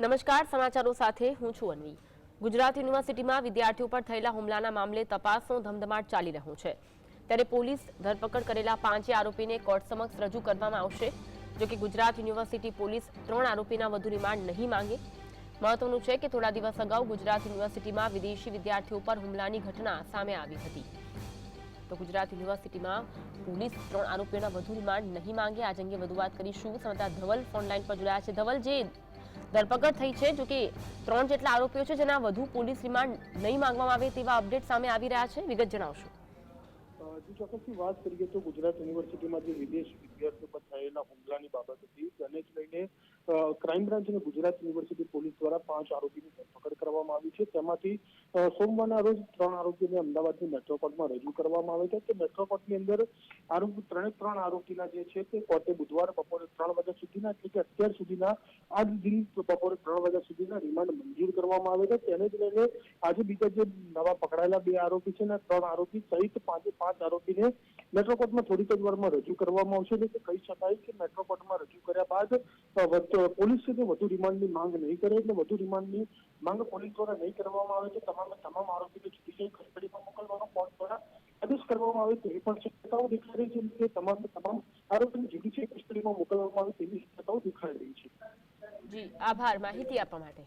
નમસ્કાર, સમાચારો સાથે હું છું અન્વી. ગુજરાત યુનિવર્સિટીમાં વિદ્યાર્થીઓ પર થયેલા હુમલાના મામલે તપાસનો ધમધમાટ ચાલી રહ્યો છે. ત્યારે પોલીસ ધરપકડ કરેલા પાંચે આરોપીને કોર્ટ સમક્ષ રજૂ કરવામાં આવશે, જો કે ગુજરાત યુનિવર્સિટી પોલીસ ત્રણ આરોપીના વધુ રિમાન્ડ નહીં માંગે. મહત્વનું છે કે થોડા દિવસ અગાઉ ગુજરાત યુનિવર્સિટીમાં વિદેશી વિદ્યાર્થીઓ પર હુમલાની ઘટના સામે આવી હતી. તો ગુજરાત યુનિવર્સિટીમાં પોલીસ ત્રણ આરોપીઓના વધુ રિમાન્ડ નહીં માંગે. આજ અંગે વધુ વાત કરીશું. સંવાદદાતા ધવલ ફોનલાઈન પર જોડાયા છે. ધવલ જે ધરપકડ થઈ છે, જોકે ત્રણ જેટલા આરોપીઓ છે, જેના વધુ પોલીસ રિમાન્ડ નહીં માંગવામાં આવે તેવા અપડેટ સામે આવી રહ્યા છે. વિગત જણાવશો. જે ચોક્કસની વાત કરીએ તો ગુજરાત યુનિવર્સિટીમાં જે વિદેશ વિદ્યાર્થીઓ પર થયેલા હુમલાની બાબત હતી, તેને જ લઈને ક્રાઇમ બ્રાન્ચ અને ગુજરાત યુનિવર્સિટી પોલીસ દ્વારા પાંચ આરોપીની ધરપકડ કરવામાં આવી છે. તેમાંથી સોમવારના રોજ ત્રણ આરોપીને અમદાવાદની મેટ્રો કોર્ટમાં રજૂ કરવામાં આવ્યા હતા. તે મેટ્રો કોર્ટની અંદર આરોપી ત્રણે ત્રણ આરોપીના જે છે તે કોર્ટે બુધવારે બપોરે ત્રણ વાગ્યા સુધીના, એટલે કે અત્યાર સુધીના, આજ દિન બપોરે ત્રણ વાગ્યા સુધીના રિમાન્ડ મંજૂર કરવામાં આવે છે. તેને જ લઈને આજે બીજા જે નવા પકડાયેલા બે આરોપી છે ને, ત્રણ આરોપી સહિત પાંચે પાંચ આરોપીને મેટ્રો કોર્ટમાં થોડીક જ વારમાં રજૂ કરવામાં આવશે. એટલે કહી શકાય કે મેટ્રો કોર્ટમાં રજૂ કર્યા બાદ પોલીસ છે વધુ રિમાન્ડની માંગ નહીં કરે, એટલે વધુ રિમાન્ડની માંગ પોલીસ દ્વારા નહીં કરવામાં આવે તો તમામ તમામ આરોપીને જુડિશિયલ કસ્ટડીમાં મોકલવાનો કોર્ટ દ્વારા આદેશ કરવામાં આવે તેવી પણ શક્યતાઓ દેખાઈ રહી છે કે તમામ તમામ આરોપીને જ્યુડિશિયલ કસ્ટડીમાં મોકલવામાં આવે તેવી શક્યતાઓ દેખાઈ રહી છે. જી, આભાર. માહિતી આપવા માટે.